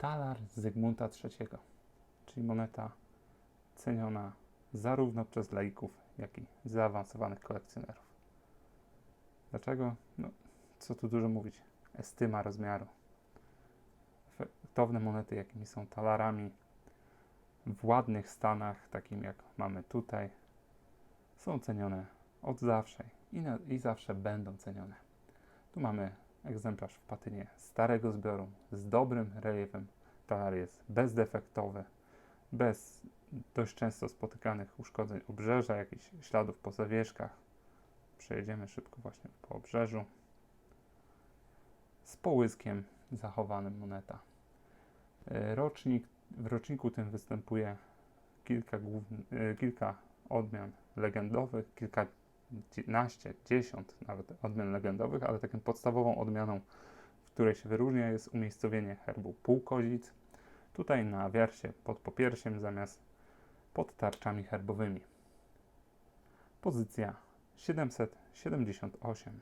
talar Zygmunta III, czyli moneta ceniona zarówno przez laików, jak i zaawansowanych kolekcjonerów. Dlaczego? No, co tu dużo mówić. Estyma rozmiaru. Efektowne monety, jakimi są talarami w ładnych stanach, takim jak mamy tutaj, są cenione od zawsze i, na, i zawsze będą cenione. Tu mamy egzemplarz w patynie starego zbioru z dobrym reliefem. Talar jest bezdefektowy, bez dość często spotykanych uszkodzeń obrzeża, jakichś śladów po zawieszkach. Przejedziemy szybko właśnie po obrzeżu. Z połyskiem zachowanym moneta. E, Rocznik, w roczniku tym występuje kilka, główn- e, kilka odmian legendowych, kilkanaście, dziesiąt nawet odmian legendowych, ale taką podstawową odmianą, w której się wyróżnia, jest umiejscowienie herbu półkozic. Tutaj na wiersie pod popiersiem zamiast pod tarczami herbowymi. Pozycja 778.